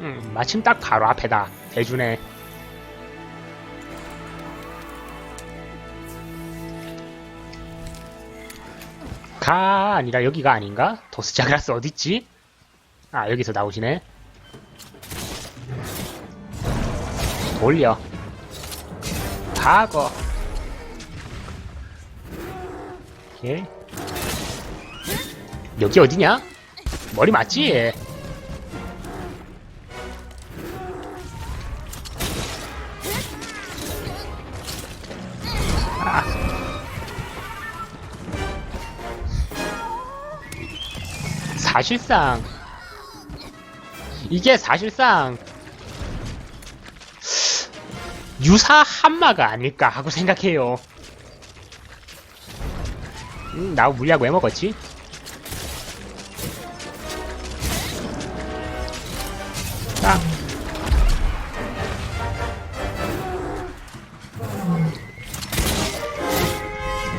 음, 마침 딱 바로 앞에다 대주네. 가 아니라 여기가 아닌가? 도스자그라스 어딨지? 아 여기서 나오시네. 돌려. 과거. 오케이. 여기 어디냐? 머리 맞지? 사실상 이게 사실상 유사 한마가 아닐까 하고 생각해요. 음, 나 물약 왜 먹었지? 딱.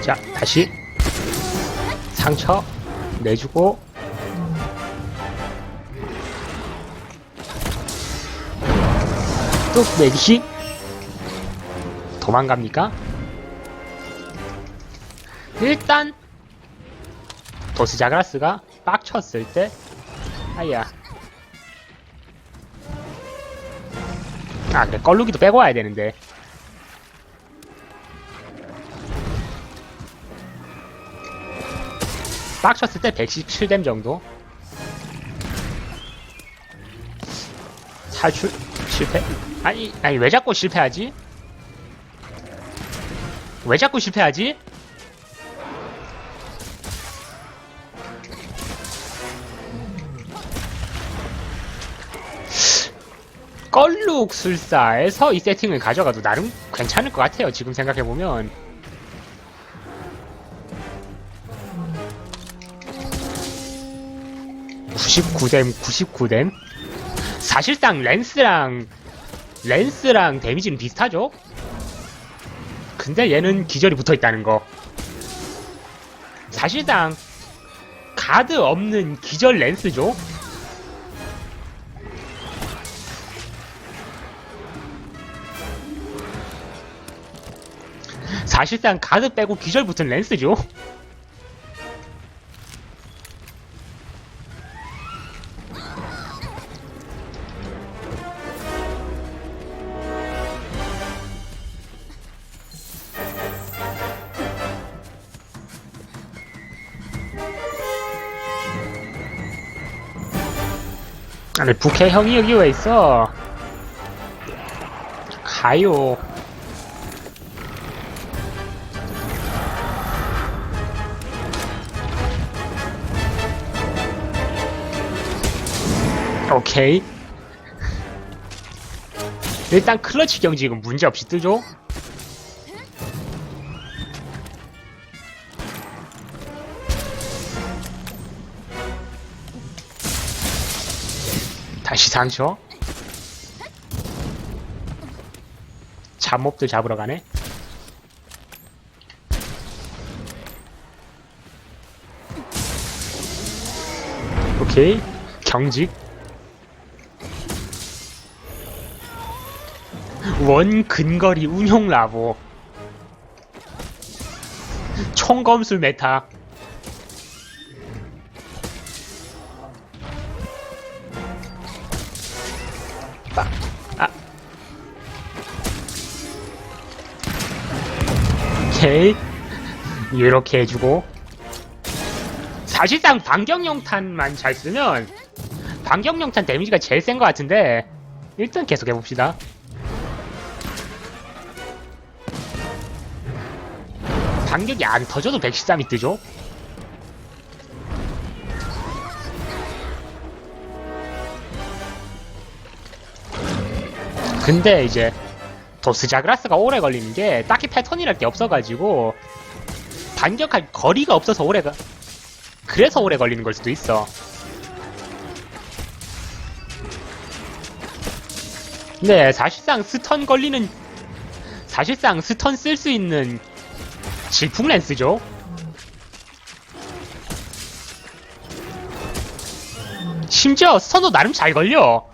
자, 다시 상처 내주고 뚝 내기 도망갑니까? 일단 도스자그라스가 빡쳤을 때 아야. 아 그래. 껄루기도 빼고 와야 되는데. 빡쳤을 때 117뎀 정도. 탈출 실패? 아니 아니 왜 자꾸 실패하지? 왜 자꾸 실패하지? 껄룩 술사에서 이 세팅을 가져가도 나름 괜찮을 것 같아요. 지금 생각해보면. (99뎀) (99뎀) 사실상 랜스랑 랜스랑 데미지는 비슷하죠? 근데 얘는 기절이 붙어 있다는 거. 사실상 가드 없는 기절 랜스죠? 사실상 가드 빼고 기절 붙은 랜스죠? 아니 부캐 형이 여기 왜 있어? 가요. 오케이. 일단 클러치 경직은 문제없이 뜨죠? 다시 상처. 잡몹들 잡으러 가네. 오케이. 경직. 원 근거리 운용 라보. 총검술 메타. 오케이. 이렇게 해주고. 사실상 반경용탄만 잘 쓰면 반경용탄 데미지가 제일 센 것 같은데 일단 계속 해봅시다. 반격이 안 터져도 113이 뜨죠? 근데 이제 도스 자그라스가 오래 걸리는 게 딱히 패턴이랄 게 없어가지고 반격할 거리가 없어서 오래가 그래서 오래 걸리는 걸 수도 있어. 네, 사실상 스턴 걸리는 사실상 스턴 쓸 수 있는 질풍 랜스죠. 심지어 스턴도 나름 잘 걸려.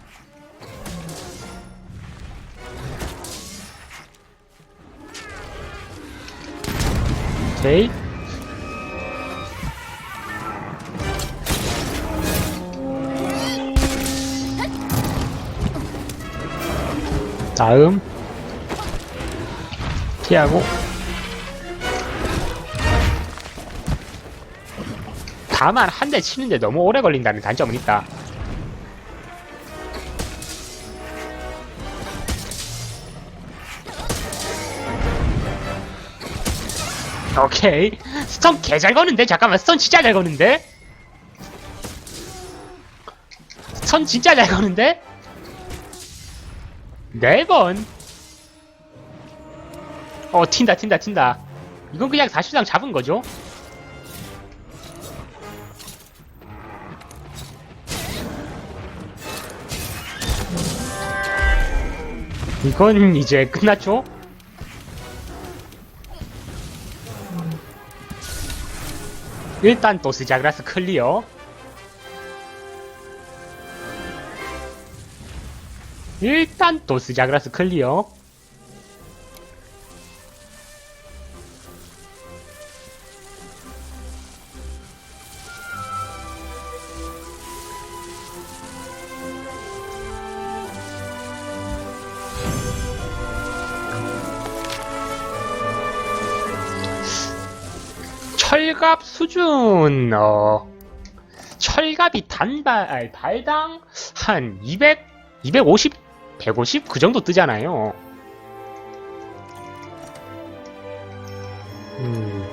오케이. 다음 피하고 다만 한 대 치는데 너무 오래 걸린다는 단점은 있다. 오케이. 스턴 개 잘 거는데? 잠깐만 스턴 진짜 잘 거는데? 스턴 진짜 잘 거는데? 네번. 어 튄다 튄다 튄다. 이건 그냥 사실상 잡은 거죠? 이건 이제 끝났죠? 일단 또 스자그라스 클리어. 일단 또 스자그라스 클리어 철갑 수준 어 철갑이 단발 발당 한 200, 250, 150 그 정도 뜨잖아요. 음.